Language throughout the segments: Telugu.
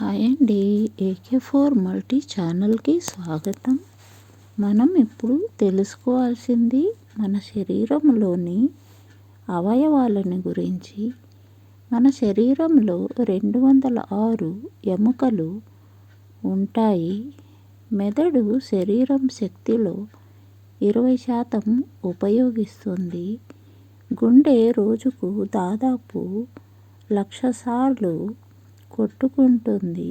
హాయ్ అండి. ఏకే ఫోర్ మల్టీ ఛానల్కి స్వాగతం. మనం ఇప్పుడు తెలుసుకోవాల్సింది మన శరీరంలోని అవయవాలను గురించి. మన శరీరంలో రెండు వందల ఆరు ఎముకలు ఉంటాయి. మెదడు శరీరం శక్తిలో ఇరవై శాతం ఉపయోగిస్తుంది. గుండె రోజుకు దాదాపు లక్ష సార్లు కొట్టుకుంటుంది.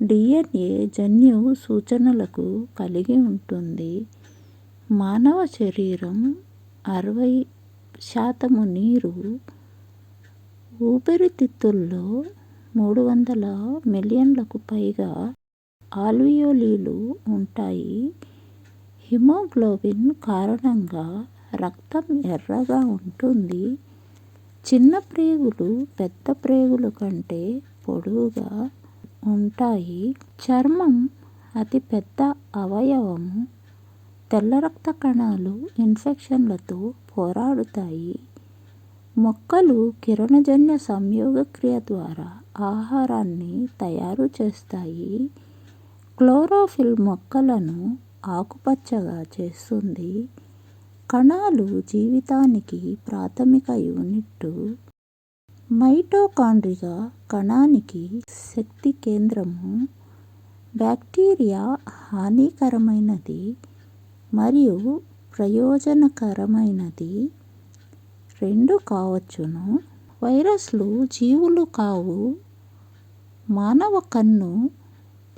డిఎన్ఏ జన్యు సూచనలకు కలిగి ఉంటుంది. మానవ శరీరం అరవై శాతము నీరు ఊపిరితిత్తుల్లో మూడు వందల మిలియన్లకు పైగా ఆల్వియోలీలు ఉంటాయి. హిమోగ్లోబిన్ కారణంగా రక్తం ఎర్రగా ఉంటుంది. చిన్న ప్రేగులు పెద్ద ప్రేగుల కంటే పొడవుగా ఉంటాయి. చర్మం అతి పెద్ద అవయవము తెల్ల రక్త కణాలు ఇన్ఫెక్షన్లతో పోరాడుతాయి. మొక్కలు కిరణజన్య సంయోగక్రియ ద్వారా ఆహారాన్ని తయారు చేస్తాయి. క్లోరోఫిల్ మొక్కలను ఆకుపచ్చగా చేస్తుంది. కణాలు జీవితానికి ప్రాథమిక యూనిట్ మైటోకాండ్రియా కణానికి శక్తి కేంద్రము. బ్యాక్టీరియా హానికరమైనది మరియు ప్రయోజనకరమైనది. రెండు కావచ్చును. వైరస్లు జీవులు కావు. మానవ కన్ను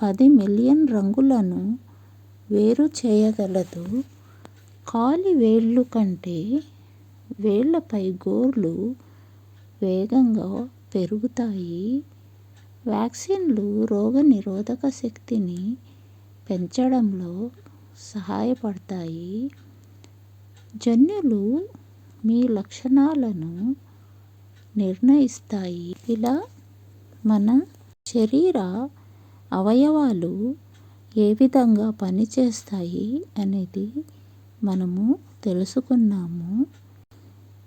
పది మిలియన్ రంగులను వేరు చేయగలదు. కాలి వేళ్ళు కంటే వేళ్ళపై గోర్లు వేగంగా పెరుగుతాయి. వ్యాక్సిన్లు రోగనిరోధక శక్తిని పెంచడంలో సహాయపడతాయి. జన్యులు మీ లక్షణాలను నిర్ణయిస్తాయి. ఇలా మన శరీర అవయవాలు ఏ విధంగా పనిచేస్తాయి అనేది మనము తెలుసుకున్నాము.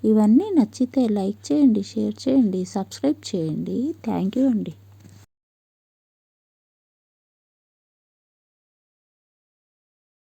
ఇవన్నీ నచ్చితే లైక్ చేయండి షేర్ చేయండి సబ్స్క్రైబ్ చేయండి. థ్యాంక్ యూ అండి.